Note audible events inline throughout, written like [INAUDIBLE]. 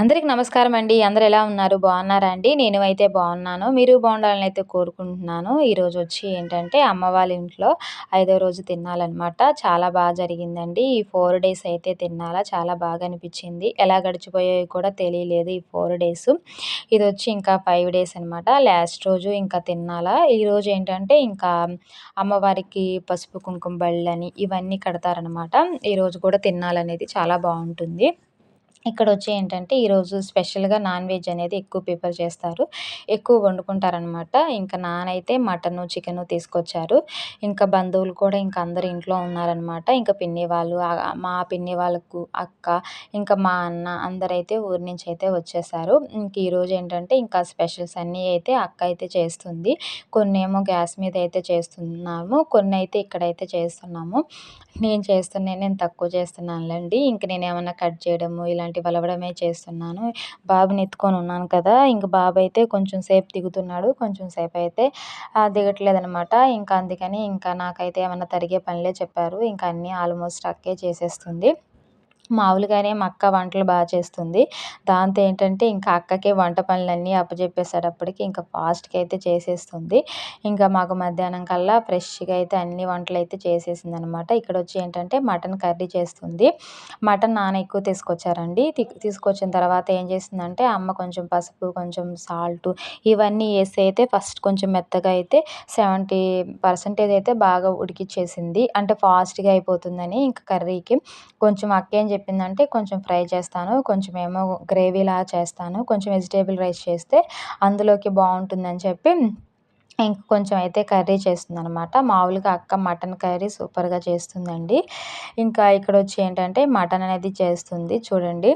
అందరికి నమస్కారం అండి. అందరు ఎలా ఉన్నారు? బాగున్నారా అండి? నేను అయితే బాగున్నాను. మీరు బాగుండాలని అయితే కోరుకుంటున్నాను. ఈరోజు వచ్చి ఏంటంటే అమ్మ వాళ్ళ ఇంట్లో ఐదో రోజు తిన్నాలన్నమాట చాలా బాగా జరిగిందండి. ఈ ఫోర్ డేస్ అయితే తిన్నాలా చాలా బాగా అనిపించింది. ఎలా గడిచిపోయాయో కూడా తెలియలేదు ఈ ఫోర్ డేస్. ఇది వచ్చి ఇంకా ఫైవ్ డేస్ అనమాట లాస్ట్ రోజు ఇంకా తిన్నాలా ఈరోజు ఏంటంటే ఇంకా అమ్మవారికి పసుపు కుంకుమ బళ్ళని ఇవన్నీ కడతారనమాట ఈరోజు కూడా తినాలనేది చాలా బాగుంటుంది. ఇక్కడ వచ్చి ఏంటంటే ఈరోజు స్పెషల్గా నాన్ వెజ్ అనేది ఎక్కువ ప్రిపేర్ చేస్తారు. ఎక్కువ వండుకుంటారనమాట ఇంకా నానైతే మటను చికెను తీసుకొచ్చారు. ఇంకా బంధువులు కూడా ఇంకా అందరు ఇంట్లో ఉన్నారనమాట ఇంకా పిన్ని వాళ్ళు మా పిన్ని వాళ్ళకు అక్క ఇంకా మా అన్న అందరైతే ఊరి నుంచి అయితే వచ్చేసారు. ఇంక ఈరోజు ఏంటంటే ఇంకా స్పెషల్స్ అన్నీ అయితే అక్క అయితే చేస్తుంది. కొన్ని ఏమో గ్యాస్ మీద అయితే చేస్తున్నాము. కొన్ని అయితే ఇక్కడైతే చేస్తున్నాము. నేను చేస్తున్నా నేను తక్కువ చేస్తున్నానులేండి. ఇంక నేను ఏమన్నా కట్ చేయడము ఇలాంటి ఇలాంటివి వలవడమే చేస్తున్నాను. బాబుని ఎత్తుకొని ఉన్నాను కదా ఇంక బాబు అయితే కొంచెం సేపు దిగుతున్నాడు కొంచెం సేపు అయితే దిగట్లేదు అనమాట ఇంకా అందుకని ఇంకా నాకైతే ఏమన్నా తరిగే పనులే చెప్పారు. ఇంకా అన్నీ ఆల్మోస్ట్ అక్కే చేసేస్తుంది. మామూలుగానే మా అక్క వంటలు బాగా చేస్తుంది. దాంతో ఏంటంటే ఇంకా అక్కకే వంట పనులన్నీ అప్పచెప్పేసేటప్పటికి ఇంకా ఫాస్ట్గా అయితే చేసేస్తుంది. ఇంకా మాకు మధ్యాహ్నం కల్లా ఫ్రెష్గా అయితే అన్ని వంటలు అయితే చేసేసింది అనమాట ఇక్కడ వచ్చి ఏంటంటే మటన్ కర్రీ చేస్తుంది. మటన్ నాన్న ఎక్కువ తీసుకొచ్చారండి. తీసుకొచ్చిన తర్వాత ఏం చేసిందంటే అమ్మ కొంచెం పసుపు కొంచెం సాల్ట్ ఇవన్నీ వేసి అయితే ఫస్ట్ కొంచెం మెత్తగా అయితే సెవెంటీ పర్సెంటేజ్ అయితే బాగా ఉడికిచ్చేసింది. అంటే ఫాస్ట్గా అయిపోతుందని ఇంకా కర్రీకి కొంచెం అక్క ఏం చెప్పిందంటే కొంచెం ఫ్రై చేస్తాను కొంచెం ఏమో గ్రేవీలా చేస్తాను కొంచెం వెజిటేబుల్ రైస్ చేస్తే అందులోకి బాగుంటుందని చెప్పి ఇంక కొంచెం అయితే కర్రీ చేస్తుంది అనమాట మామూలుగా అక్క మటన్ కర్రీ సూపర్గా చేస్తుందండి. ఇంకా ఇక్కడ వచ్చి ఏంటంటే మటన్ అనేది చేస్తుంది. చూడండి.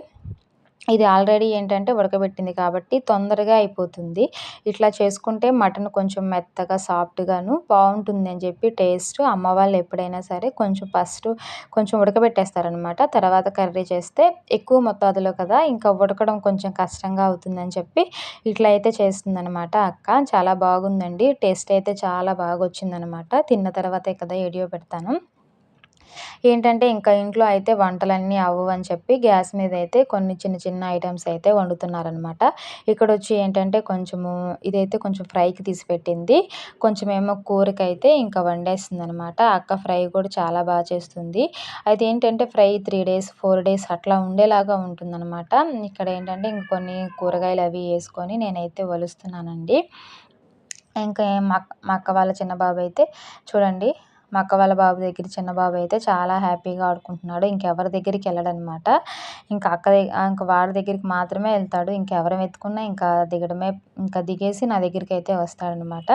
ఇది ఆల్రెడీ ఏంటంటే ఉడకబెట్టింది కాబట్టి తొందరగా అయిపోతుంది. ఇట్లా చేసుకుంటే మటన్ కొంచెం మెత్తగా సాఫ్ట్గాను బాగుంటుంది అని చెప్పి టేస్ట్ అమ్మ వాళ్ళు ఎప్పుడైనా సరే కొంచెం ఫస్ట్ కొంచెం ఉడకబెట్టేస్తారనమాట తర్వాత కర్రీ చేస్తే ఎక్కువ మొత్తాదులో కదా ఇంకా ఉడకడం కొంచెం కష్టంగా అవుతుందని చెప్పి ఇట్లా అయితే చేస్తుందనమాట అక్క. చాలా బాగుందండి. టేస్ట్ అయితే చాలా బాగా వచ్చిందనమాట తిన్న తర్వాతే కదా వీడియో పెడతాను. ఏంటంటే ఇంకా ఇంట్లో అయితే వంటలన్నీ అవ్వవని చెప్పి గ్యాస్ మీద అయితే కొన్ని చిన్న చిన్న ఐటమ్స్ అయితే వండుతున్నారనమాట ఇక్కడ వచ్చి ఏంటంటే కొంచెము ఇదైతే కొంచెం ఫ్రైకి తీసి పెట్టింది. కొంచెం ఏమో కూరకైతే ఇంకా వండేస్తుంది అనమాట అక్క ఫ్రై కూడా చాలా బాగా చేస్తుంది. అయితే ఏంటంటే fry three days four days అట్లా ఉండేలాగా ఉంటుందన్నమాట. ఇక్కడ ఏంటంటే ఇంక కొన్ని కూరగాయలు అవి వేసుకొని నేనైతే వలుస్తున్నానండి. ఇంకా మా మా అక్క వాళ్ళ చిన్న బాబు అయితే చూడండి మా అక్క వాళ్ళ బాబు దగ్గర చిన్న బాబు అయితే చాలా హ్యాపీగా ఆడుకుంటున్నాడు. ఇంకెవరి దగ్గరికి వెళ్ళడనమాట. ఇంకా అక్క ఇంకా వాడి దగ్గరికి మాత్రమే వెళ్తాడు. ఇంకెవరం ఎత్తుకున్నా ఇంకా దిగడమే ఇంకా దిగేసి నా దగ్గరికి అయితే వస్తాడనమాట.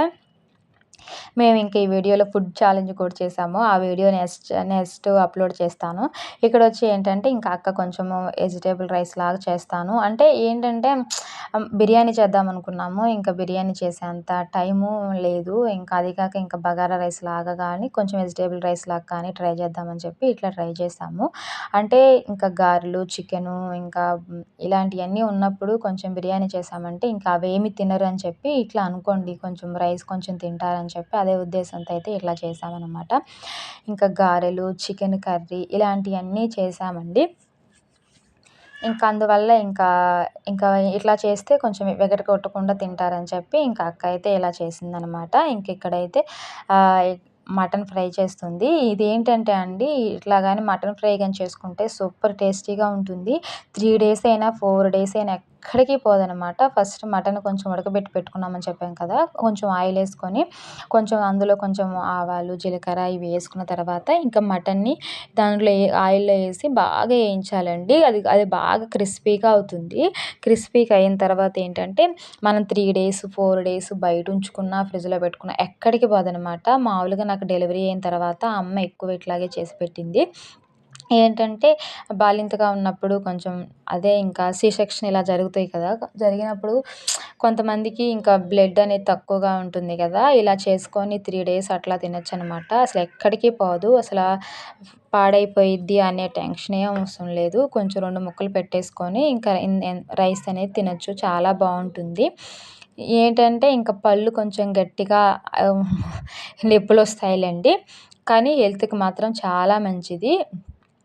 మేము ఇంకా ఈ వీడియోలో ఫుడ్ ఛాలెంజ్ కూడా చేసాము. ఆ వీడియో నెక్స్ట్ నెక్స్ట్ అప్లోడ్ చేస్తాను. ఇక్కడ వచ్చి ఏంటంటే ఇంకా అక్క కొంచెము వెజిటేబుల్ రైస్ లాగా చేస్తాను. అంటే ఏంటంటే బిర్యానీ చేద్దాం అనుకున్నాము. ఇంకా బిర్యానీ చేసేంత టైము లేదు. ఇంకా అది కాక ఇంకా బగారా రైస్ లాగా కానీ కొంచెం వెజిటేబుల్ రైస్ లాగా కానీ ట్రై చేద్దామని చెప్పి ఇట్లా ట్రై చేసాము. అంటే ఇంకా గారెలు చికెను ఇంకా ఇలాంటివన్నీ ఉన్నప్పుడు కొంచెం బిర్యానీ చేసామంటే ఇంకా అవేమి తినరు అని చెప్పి ఇట్లా అనుకోండి. కొంచెం రైస్ కొంచెం తింటారని చెప్పి చెప్పి అదే ఉద్దేశంతో అయితే ఇట్లా చేసామన్నమాట ఇంకా గారెలు చికెన్ కర్రీ ఇలాంటివన్నీ చేసామండి ఇంకా అందువల్ల ఇంకా ఇంకా ఇట్లా చేస్తే కొంచెం వెగట కొట్టకుండా తింటారని చెప్పి ఇంకా అక్క అయితే ఇలా చేసిందనమాట ఇంక ఇక్కడైతే మటన్ ఫ్రై చేస్తుంది. ఇది ఏంటంటే అండి ఇట్లా కానీ మటన్ ఫ్రై కానీ చేసుకుంటే సూపర్ టేస్టీగా ఉంటుంది. త్రీ డేస్ అయినా ఫోర్ డేస్ అయినా ఎక్కడికి పోదనమాట ఫస్ట్ మటన్ కొంచెం ఉడకబెట్టి పెట్టుకున్నామని చెప్పాం కదా. కొంచెం ఆయిల్ వేసుకొని కొంచెం అందులో కొంచెం ఆవాలు జీలకర్ర ఇవి వేసుకున్న తర్వాత ఇంకా మటన్ని దాంట్లో ఆయిల్లో వేసి బాగా వేయించాలండి. అది అది బాగా క్రిస్పీగా అవుతుంది. క్రిస్పీగా అయిన తర్వాత ఏంటంటే మనం త్రీ డేస్ ఫోర్ డేస్ బయట ఉంచుకున్న ఫ్రిడ్జ్లో పెట్టుకున్న ఎక్కడికి పోదనమాట మామూలుగా నాకు డెలివరీ అయిన తర్వాత అమ్మ ఎక్కువ ఇట్లాగే చేసి పెట్టింది. ఏంటంటే బాలింతగా ఉన్నప్పుడు కొంచెం అదే ఇంకా సి సెక్షన్ ఇలా జరుగుతాయి కదా జరిగినప్పుడు కొంతమందికి ఇంకా బ్లడ్ అనేది తక్కువగా ఉంటుంది కదా ఇలా చేసుకొని త్రీ డేస్ అట్లా తినొచ్చు అనమాట అసలు ఎక్కడికి పోదు అసలు పాడైపోయిద్ది అనే టెన్షన్ ఏం అవసరం లేదు. కొంచెం రెండు ముక్కలు పెట్టేసుకొని ఇంకా రైస్ అనేది తినొచ్చు చాలా బాగుంటుంది. ఏంటంటే ఇంకా పళ్ళు కొంచెం గట్టిగా నొప్పులు వస్తాయిలేండి. కానీ హెల్త్కి మాత్రం చాలా మంచిది.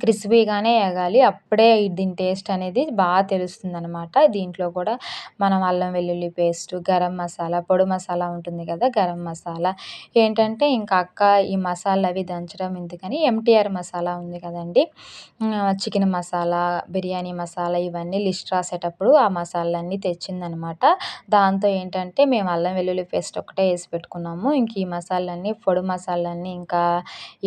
క్రిస్పీగానే ఎగాలి అప్పుడే దీని టేస్ట్ అనేది బాగా తెలుస్తుంది అనమాట దీంట్లో కూడా మనం అల్లం వెల్లుల్లి పేస్ట్ గరం మసాలా పొడి మసాలా ఉంటుంది కదా గరం మసాలా. ఏంటంటే ఇంకా అక్క ఈ మసాలా అవి దంచడం ఎందుకని ఎంటీఆర్ మసాలా ఉంది కదండి. చికెన్ మసాలా బిర్యానీ మసాలా ఇవన్నీ లిస్ట్ రాసేటప్పుడు ఆ మసాలన్నీ తెచ్చిందనమాట దాంతో ఏంటంటే మేము అల్లం వెల్లుల్లి పేస్ట్ ఒకటే వేసి పెట్టుకున్నాము. ఇంక ఈ మసాలన్నీ పొడి మసాలన్నీ ఇంకా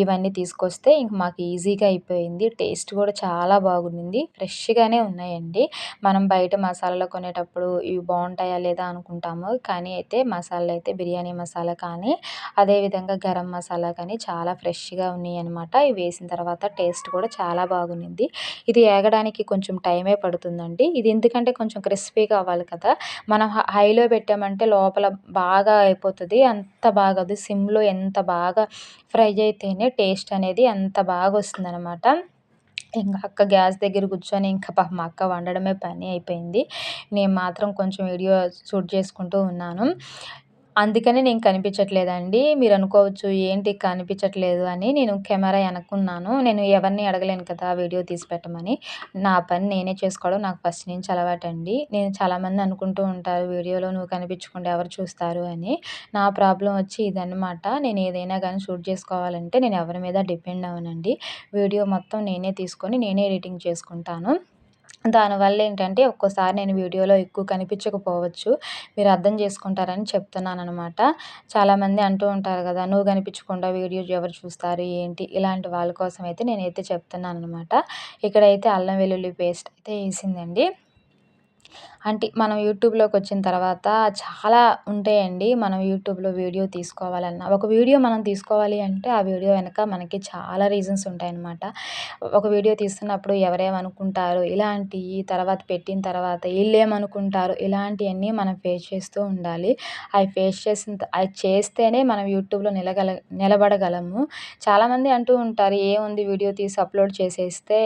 ఇవన్నీ తీసుకొస్తే ఇంక మాకు ఈజీగా అయిపోయింది. బాగుంది. టేస్ట్ కూడా చాలా బాగుంది ఫ్రెష్గానే ఉన్నాయండి. మనం బయట మసాలాలు కొనేటప్పుడు ఇవి బాగుంటాయా లేదా అనుకుంటాము. కానీ అయితే మసాలా అయితే బిర్యానీ మసాలా కానీ అదేవిధంగా గరం మసాలా కానీ చాలా ఫ్రెష్గా ఉన్నాయి అనమాట ఇవి వేసిన తర్వాత టేస్ట్ కూడా చాలా బాగుంది ఇది ఏగడానికి కొంచెం టైమే పడుతుందండి. ఇది ఎందుకంటే కొంచెం క్రిస్పీగా అవ్వాలి కదా. మనం హైలో పెట్టామంటే లోపల బాగా అయిపోతుంది. అంత బాగా సిమ్లో ఎంత బాగా ఫ్రై అయితేనే టేస్ట్ అనేది అంత బాగా వస్తుంది అనమాట ఇంకా అక్క గ్యాస్ దగ్గర కూర్చొని ఇంకా పాపం మా అక్క వండడమే పని అయిపోయింది. నేను మాత్రం కొంచెం వీడియో షూట్ చేసుకుంటూ ఉన్నాను. అందుకని నేను కనిపించట్లేదండి. మీరు అనుకోవచ్చు ఏంటి కనిపించట్లేదు అని నేను కెమెరా వెనక్కున్నాను. నేను ఎవరిని అడగలేను కదా వీడియో తీసి పెట్టమని. నా పని నేనే చేసుకోవడం నాకు ఫస్ట్ నుంచి అలవాటండి. నేను చాలామంది అనుకుంటూ ఉంటారు వీడియోలో నువ్వు కనిపించకుండా ఎవరు చూస్తారు అని. నా ప్రాబ్లం వచ్చి ఇదన్నమాట. నేను ఏదైనా కానీ షూట్ చేసుకోవాలంటే నేను ఎవరి మీద డిపెండ్ అవ్వనండి. వీడియో మొత్తం నేనే తీసుకొని నేనే ఎడిటింగ్ చేసుకుంటాను. దానివల్ల ఏంటంటే ఒక్కోసారి నేను వీడియోలో ఎక్కువ కనిపించకపోవచ్చు. మీరు అర్థం చేసుకుంటారని చెప్తున్నాను అనమాట చాలామంది అంటూ ఉంటారు కదా నువ్వు కనిపించకుండా వీడియో ఎవరు చూస్తారు? ఏంటి? ఇలాంటి వాళ్ళ కోసం అయితే నేనైతే చెప్తున్నాను అనమాట ఇక్కడైతే అల్లం వెల్లుల్లి పేస్ట్ అయితే వేసిందండి. అంటే మనం యూట్యూబ్లోకి వచ్చిన తర్వాత చాలా ఉంటాయండి మనం యూట్యూబ్లో వీడియో తీసుకోవాలన్నా. ఒక వీడియో మనం తీసుకోవాలి అంటే ఆ వీడియో వెనక మనకి చాలా రీజన్స్ ఉంటాయన్నమాట. ఒక వీడియో తీస్తున్నప్పుడు ఎవరేమనుకుంటారు? ఇలాంటి తర్వాత పెట్టిన తర్వాత వీళ్ళు ఏమనుకుంటారు ఇలాంటివన్నీ మనం ఫేస్ చేస్తూ ఉండాలి. అవి ఫేస్ చేసిన అవి చేస్తేనే మనం యూట్యూబ్లో నిలగల నిలబడగలము. చాలామంది అంటూ ఉంటారు ఏముంది వీడియో తీసి అప్లోడ్ చేసేస్తే?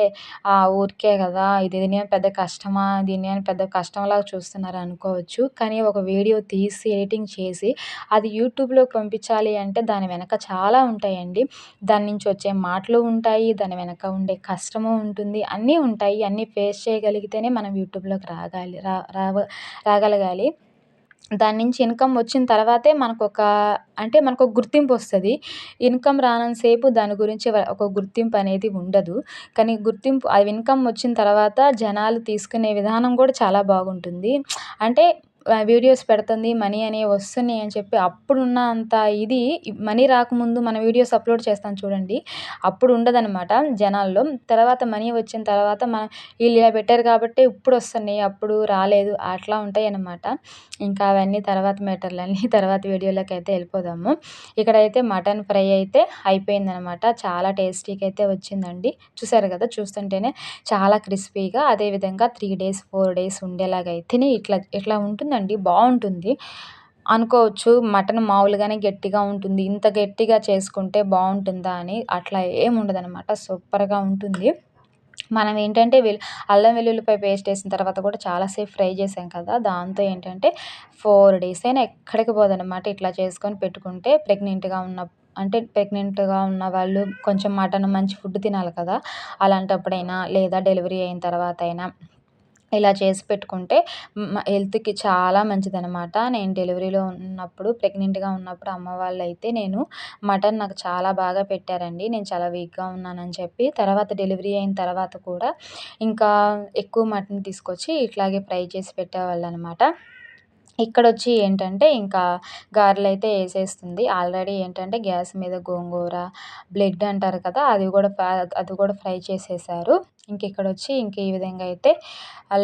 ఊరికే కదా ఇది పెద్ద కష్టమా? దీని పెద్ద కష్టం లాగా చూస్తున్నారు అనుకోవచ్చు. కానీ ఒక వీడియో తీసి ఎడిటింగ్ చేసి అది యూట్యూబ్లోకి పంపించాలి అంటే దాని వెనక చాలా ఉంటాయండి. దాని నుంచి వచ్చే మాటలు ఉంటాయి దాని వెనక ఉండే కష్టము ఉంటుంది అన్నీ ఉంటాయి. అన్నీ ఫేస్ చేయగలిగితేనే మనం యూట్యూబ్లోకి రాగాలి రా రావ రాగలగాలి. దాని నుంచి ఇన్కమ్ వచ్చిన తర్వాతే మనకు ఒక అంటే మనకు ఒక గుర్తింపు వస్తుంది. ఇన్కమ్ రానంతసేపు దాని గురించి ఒక గుర్తింపు అనేది ఉండదు. కానీ గుర్తింపు ఆ ఇన్కమ్ వచ్చిన తర్వాత జనాలు తీసుకునే విధానం కూడా చాలా బాగుంటుంది. అంటే వీడియోస్ పెడుతుంది మనీ అనేవి వస్తున్నాయి అని చెప్పి అప్పుడున్న అంత ఇది మనీ రాకముందు మన వీడియోస్ అప్లోడ్ చేస్తాం చూడండి. అప్పుడు ఉండదనమాట జనాల్లో. తర్వాత మనీ వచ్చిన తర్వాత మన వీళ్ళు ఇలా పెట్టారు కాబట్టి ఇప్పుడు వస్తున్నాయి అప్పుడు రాలేదు అట్లా ఉంటాయి అనమాట ఇంకా అవన్నీ తర్వాత మ్యాటర్లన్నీ [LAUGHS] తర్వాత వీడియోలోకి అయితే వెళ్ళిపోదాము. ఇక్కడైతే మటన్ ఫ్రై అయితే అయిపోయిందనమాట చాలా టేస్టీగా అయితే వచ్చిందండి. చూసారు కదా చూస్తుంటేనే చాలా క్రిస్పీగా అదేవిధంగా త్రీ డేస్ ఫోర్ డేస్ ఉండేలాగా అయితేనే ఇట్లా ఇట్లా ఉంటుంది. ఉంటుందండి బాగుంటుంది. అనుకోవచ్చు మటన్ మామూలుగానే గట్టిగా ఉంటుంది. ఇంత గట్టిగా చేసుకుంటే బాగుంటుందా అని అట్లా ఏముండదనమాట సూపర్గా ఉంటుంది. మనం ఏంటంటే వెల్ అల్లం వెల్లుల్లిపాయ పేస్ట్ వేసిన తర్వాత కూడా చాలాసేపు ఫ్రై చేసాం కదా దాంతో ఏంటంటే ఫోర్ డేస్ అయినా ఎక్కడికి పోదనమాట ఇట్లా చేసుకొని పెట్టుకుంటే ప్రెగ్నెంట్గా ఉన్న అంటే ప్రెగ్నెంట్గా ఉన్న వాళ్ళు కొంచెం మటన్ మంచి ఫుడ్ తినాలి కదా అలాంటప్పుడైనా లేదా డెలివరీ అయిన తర్వాత అయినా ఇలా చేసి పెట్టుకుంటే హెల్త్కి చాలా మంచిదనమాట నేను డెలివరీలో ఉన్నప్పుడు ప్రెగ్నెంట్గా ఉన్నప్పుడు అమ్మ వాళ్ళు అయితే నేను మటన్ నాకు చాలా బాగా పెట్టారండి. నేను చాలా వీక్గా ఉన్నానని చెప్పి తర్వాత డెలివరీ అయిన తర్వాత కూడా ఇంకా ఎక్కువ మటన్ తీసుకొచ్చి ఇట్లాగే ఫ్రై చేసి పెట్టేవాళ్ళు అనమాట ఇక్కడ వచ్చి ఏంటంటే ఇంకా గారెలు అయితే వేసేస్తుంది ఆల్రెడీ ఏంటంటే గ్యాస్ మీద గోంగూర బ్లెడ్ అంటారు కదా అది కూడా అది కూడా ఫ్రై చేసేసారు. ఇంక ఇక్కడ వచ్చి ఇంక ఈ విధంగా అయితే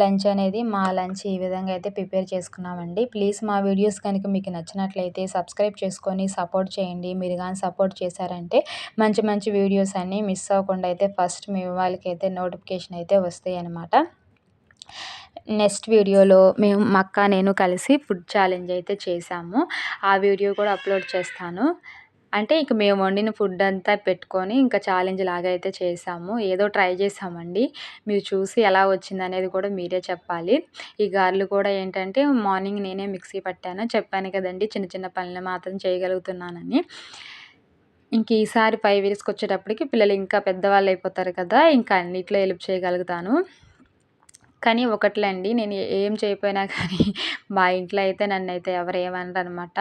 లంచ్ అనేది మా లంచ్ ఈ విధంగా అయితే ప్రిపేర్ చేసుకున్నామండి. ప్లీజ్ మా వీడియోస్ కనుక మీకు నచ్చినట్లయితే సబ్స్క్రైబ్ చేసుకొని సపోర్ట్ చేయండి. మీరు కానీ సపోర్ట్ చేశారంటే మంచి మంచి వీడియోస్ అన్నీ మిస్ అవ్వకుండా అయితే ఫస్ట్ మీ వాళ్ళకి అయితే నోటిఫికేషన్ అయితే వస్తాయి అన్నమాట నెక్స్ట్ వీడియోలో మేము మా అక్క నేను కలిసి ఫుడ్ ఛాలెంజ్ అయితే చేసాము ఆ వీడియో కూడా అప్లోడ్ చేస్తాను. అంటే ఇంక మేము వండిన ఫుడ్ అంతా పెట్టుకొని ఇంకా ఛాలెంజ్ లాగా అయితే చేసాము ఏదో ట్రై చేసామండి మీరు చూసి ఎలా వచ్చింది అనేది కూడా మీరే చెప్పాలి. ఈ గారెలు కూడా ఏంటంటే మార్నింగ్ నేనే మిక్సీ పట్టాను. చెప్పాను కదండి చిన్న చిన్న పనులు మాత్రం చేయగలుగుతున్నానని. ఇంక ఈసారి ఫైవ్ ఇయర్స్కి వచ్చేటప్పటికి పిల్లలు ఇంకా పెద్దవాళ్ళు అయిపోతారు కదా ఇంకా అన్నిట్లో హెల్ప్ చేయగలుగుతాను. కానీ ఒకట్లే అండి నేను ఏం చేయకపోయినా కానీ [LAUGHS] మా ఇంట్లో అయితే నన్ను అయితే ఎవరు ఏమనరు అనమాట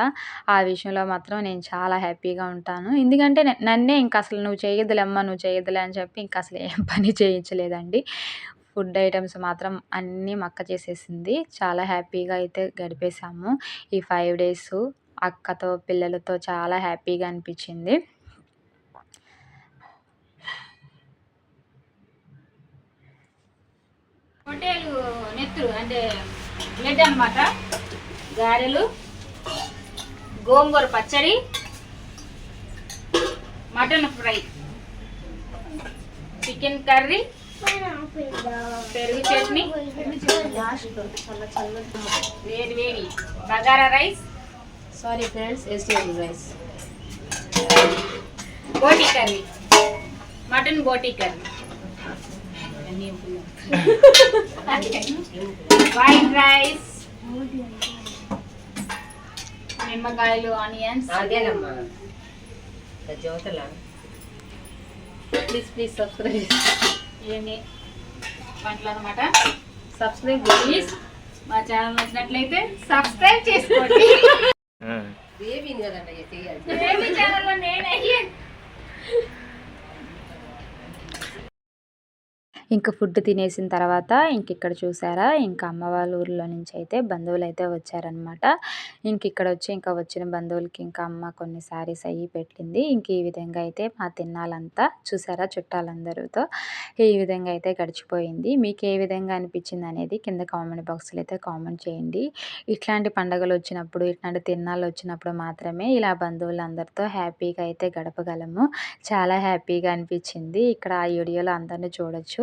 ఆ విషయంలో మాత్రం నేను చాలా హ్యాపీగా ఉంటాను. ఎందుకంటే నన్నే ఇంకా అసలు నువ్వు చేయదులేమ్మా నువ్వు చేయొద్దులే అని చెప్పి ఇంకా అసలు ఏం [LAUGHS] పని చేయించలేదండి. ఫుడ్ ఐటమ్స్ మాత్రం అన్నీ మక్క చేసేసింది. చాలా హ్యాపీగా అయితే గడిపేశాము. ఈ ఫైవ్ డేస్ అక్కతో పిల్లలతో చాలా హ్యాపీగా అనిపించింది. పొట్టేలు నెత్తురు అంటే బ్లడ్ అన్నమాట. గారెలు గోంగూర పచ్చడి మటన్ ఫ్రై. చికెన్ కర్రీ పెరుగు చట్నీ వేడి వేడి bagara rice. Sorry friends vegetable rice boti curry. Mutton boti curry. White rice [LAUGHS] నిమ్మకాయలు ఆనియన్స్ అదేనమ్మా. జ్యోతలా ప్లీజ్ ప్లీజ్ సబ్స్క్రైబ్ ఇవన్నీ వంటలు అనమాట సబ్స్క్రైబ్ ప్లీజ్ మా ఛానల్ నచ్చినట్లయితే సబ్స్క్రైబ్ చేసుకోండి. బేబీని కదండి చేయాలి బేబీ ఛానల్లో నేనే. ఇంకా ఫుడ్ తినేసిన తర్వాత ఇంక ఇక్కడ చూసారా ఇంకా అమ్మ వాళ్ళ ఊర్లో నుంచి అయితే బంధువులు అయితే వచ్చారనమాట ఇంక ఇక్కడ వచ్చి ఇంకా వచ్చిన బంధువులకి ఇంకా అమ్మ కొన్ని శారీస్ అయ్యి పెట్టింది. ఇంక ఈ విధంగా అయితే మా తిన్నాలంతా చూసారా చుట్టాలందరితో. ఈ విధంగా అయితే గడిచిపోయింది. మీకు ఏ విధంగా అనిపించింది అనేది కింద కామెంట్ బాక్స్లో అయితే కామెంట్ చేయండి. ఇట్లాంటి పండగలు వచ్చినప్పుడు ఇట్లాంటి తిన్నాళ్ళు వచ్చినప్పుడు మాత్రమే ఇలా బంధువులందరితో హ్యాపీగా అయితే గడపగలము. చాలా హ్యాపీగా అనిపించింది. ఇక్కడ ఆ వీడియోలో అందరిని చూడొచ్చు.